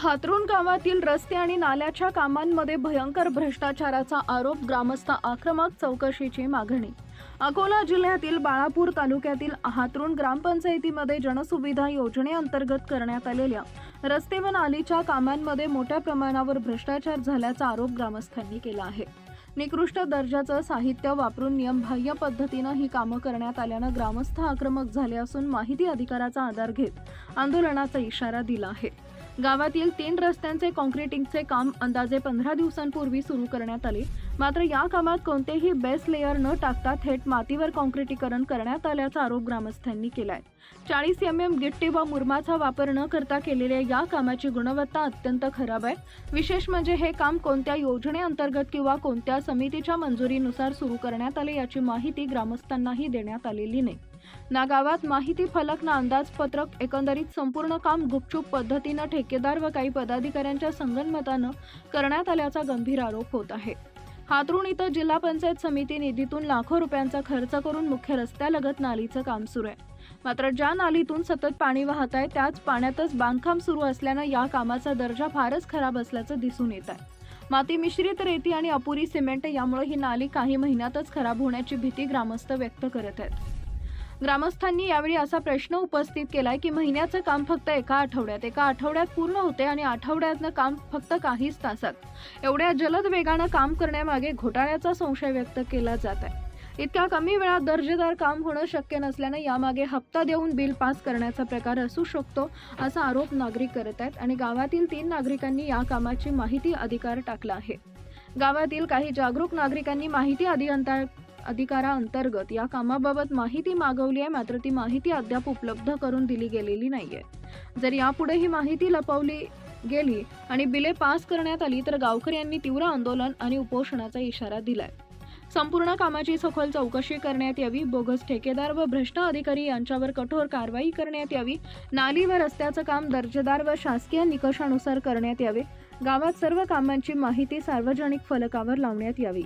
हातरून गावातील रस्ते आणि नाल्याच्या कामांमध्ये भयंकर भ्रष्टाचाराचा आरोप ग्रामस्थ आक्रमक चौकशीची मागणी. अकोला जिल्ह्यातील बाळापूर तालुक्यातील हातरुण ग्रामपंचायतीमध्ये जनसुविधा योजनेअंतर्गत करण्यात आलेल्या रस्ते व नालीच्या कामांमध्ये मोठ्या प्रमाणावर भ्रष्टाचार झाल्याचा आरोप ग्रामस्थांनी केला आहे. निकृष्ट दर्जाचं साहित्य वापरून नियमबाह्य पद्धतीनं ही कामं करण्यात आल्यानं ग्रामस्थ आक्रमक झाले असून माहिती अधिकाराचा आधार घेत आंदोलनाचा इशारा दिला आहे. गावातील तीन रस्त्यांचे कॉन्क्रिटिंगचे काम अंदाजे पंधरा दिवसांपूर्वी सुरू करण्यात आले. मात्र या कामात कोणतेही बेस लेयर न टाकता थेट मातीवर कॉन्क्रिटीकरण करण्यात आल्याचा आरोप ग्रामस्थांनी केलाय. चाळीस एम एम गिट्टी व मुरमाचा वापर न करता केलेल्या या कामाची गुणवत्ता अत्यंत खराब आहे. विशेष म्हणजे हे काम कोणत्या योजनेअंतर्गत किंवा कोणत्या समितीच्या मंजुरीनुसार सुरू करण्यात आले याची माहिती ग्रामस्थांनाही देण्यात आलेली नाही. ना गावात माहिती फलक ना अंदाजपत्रक एकंदरीत संपूर्ण काम गुपचूप पद्धतीनं ठेकेदार व काही पदाधिकाऱ्यांच्या संगनमतानं करण्यात आल्याचा गंभीर आरोप होत आहे. हातरुण इथं जिल्हा पंचायत समिती निधीतून लाखो रुपयांचा खर्च करून मुख्य रस्त्यालगत नालीचं काम सुरू आहे. मात्र ज्या नालीतून सतत पाणी वाहत आहे त्याच पाण्यातच बांधकाम सुरू असल्यानं या कामाचा दर्जा फारच खराब असल्याचं दिसून येत आहे. माती मिश्रित रेती आणि अपुरी सिमेंट यामुळे ही नाली काही महिन्यातच खराब होण्याची भीती ग्रामस्थ व्यक्त करत आहेत. ग्रामस्थांनी यावेळी असा प्रश्न उपस्थित केलाय की महिन्याचं काम फक्त एका आठवड्यात एका आठवड्यात पूर्ण होते आणि आठवड्यातनं काम फक्त काहीच तासात. एवढ्या जलद वेगानं काम करण्यामागे घोटाळ्याचा संशय व्यक्त केला जात आहे. इतक्या कमी वेळात दर्जेदार काम होणं शक्य नसल्याने यामागे हप्ता देऊन बिल पास करण्याचा प्रकार असू शकतो असा आरोप नागरिक करत आहेत आणि गावातील तीन नागरिकांनी या कामाची माहिती अधिकार टाकला आहे. गावातील काही जागरूक नागरिकांनी माहिती अधिअंता अधिकाराअंतर्गत या कामाबाबत माहिती मागवली आहे मात्र ती माहिती अद्याप उपलब्ध करून दिली गेलेली नाहीये. जर यापुढे ही माहिती लपवली गेली आणि बिले पास करण्यात आली तर गावकऱ्यांनी तीव्र आंदोलन आणि उपोषणाचा इशारा दिलाय. संपूर्ण कामाची सखोल चौकशी करण्यात यावी. बोगस ठेकेदार व भ्रष्ट अधिकारी यांच्यावर कठोर कारवाई करण्यात यावी. नाली व रस्त्याचं काम दर्जेदार व शासकीय निकषानुसार करण्यात यावे. गावात सर्व कामांची माहिती सार्वजनिक फलकावर लावण्यात यावी.